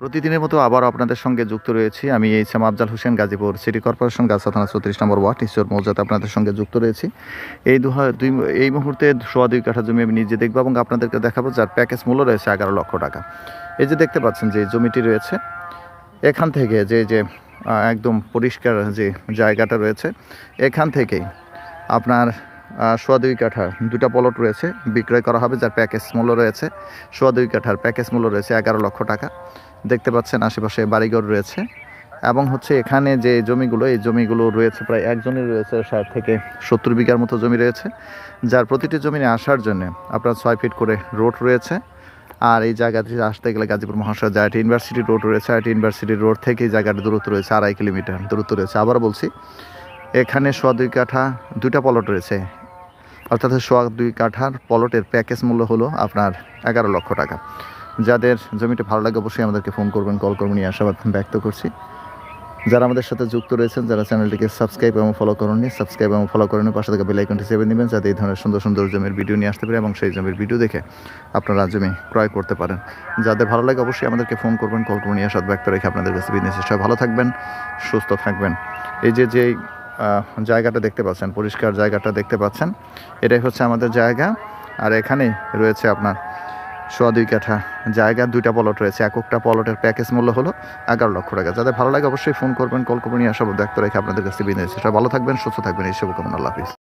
প্রতিদিনের মতো আবার আপনাদের সঙ্গে যুক্ত রয়েছি। আমি H M Afzal Hossain, Gazipur city corporation, Gachha থানা চৌত্রিশ নম্বর ওয়ার্ড, ঈশ্বর মৌজাতে আপনাদের সঙ্গে যুক্ত রয়েছি। এই দু দুই এই মুহূর্তে সোয়া দুই কাঠা জমি আমি নিজে দেখব এবং আপনাদেরকে দেখাবো যার প্যাকেজ মূল্য রয়েছে এগারো লক্ষ টাকা। এই যে দেখতে পাচ্ছেন যে জমিটি রয়েছে, এখান থেকে যে যে একদম পরিষ্কার যে জায়গাটা রয়েছে, এখান থেকেই আপনার সোয়া দুই কাঠার দুটা পলট রয়েছে, বিক্রয় করা হবে যার প্যাকেজ মূল্য রয়েছে, সোয়া দুই কাঠার প্যাকেজ মূল্য রয়েছে এগারো লক্ষ টাকা। দেখতে পাচ্ছেন আশেপাশে বাড়িঘর রয়েছে এবং হচ্ছে এখানে যে জমিগুলো, এই জমিগুলো রয়েছে প্রায় একজনের রয়েছে ষাট থেকে সত্তর বিঘার মতো জমি রয়েছে, যার প্রতিটি জমিনে আসার জন্য আপনার ছয় ফিট করে রোড রয়েছে। আর এই জায়গাটি আসতে গেলে গাজীপুর যে আইটি ইউনিভার্সিটি রোড রয়েছে আইটি ইউনিভার্সিটি রোড থেকে এই জায়গাটির দূরত্ব রয়েছে আড়াই কিলোমিটার দূরত্ব রয়েছে। আবার বলছি, এখানে সোয়া দুই কাঠা দুইটা পলট রয়েছে। অর্থাৎ সোয়া দুই কাঠার পলটের প্যাকেজ মূল্য হলো আপনার এগারো লক্ষ টাকা। যাদের জমিটা ভালো লাগে অবশ্যই আমাদেরকে ফোন করবেন কল করবেন, এই আশাবাদ ব্যক্ত করছি। যারা আমাদের সাথে যুক্ত রয়েছেন, যারা চ্যানেলটিকে সাবস্ক্রাইব এবং ফলো করেননি সাবস্ক্রাইব এবং ফলো করেন পাশে থেকে বেল আইকনটি সেভেন দিবেন যাতে এই ধরনের সুন্দর সুন্দর জমির ভিডিও নিয়ে আসতে পারে এবং সেই জমির ভিডিও দেখে আপনারা জমি ক্রয় করতে পারেন। যাদের ভালো লাগে অবশ্যই আমাদেরকে ফোন করবেন কল করবেন আশাদ ব্যক্ত রেখে আপনাদের কাছে বিজনেস সবাই ভালো থাকবেন, সুস্থ থাকবেন। এই যে যে জায়গাটা দেখতে পাচ্ছেন, পরিষ্কার জায়গাটা দেখতে পাচ্ছেন, এটাই হচ্ছে আমাদের জায়গা। আর এখানেই রয়েছে আপনার সোয়া দুই কাঠা। জায়গা দুইটা পলট রয়েছে, এককটা পলটের প্যাকেজ মূল্য হলো এগারো লক্ষ টাকা। যাদের ভালো লাগে অবশ্যই ফোন করবেন কল করবেন নিয়ে আশা দেখতে রেখে আপনাদের কাছে বিনয় ভালো থাকবেন, সুস্থ থাকবেন, এই শুভকামনা, আল্লাহ হাফিজ।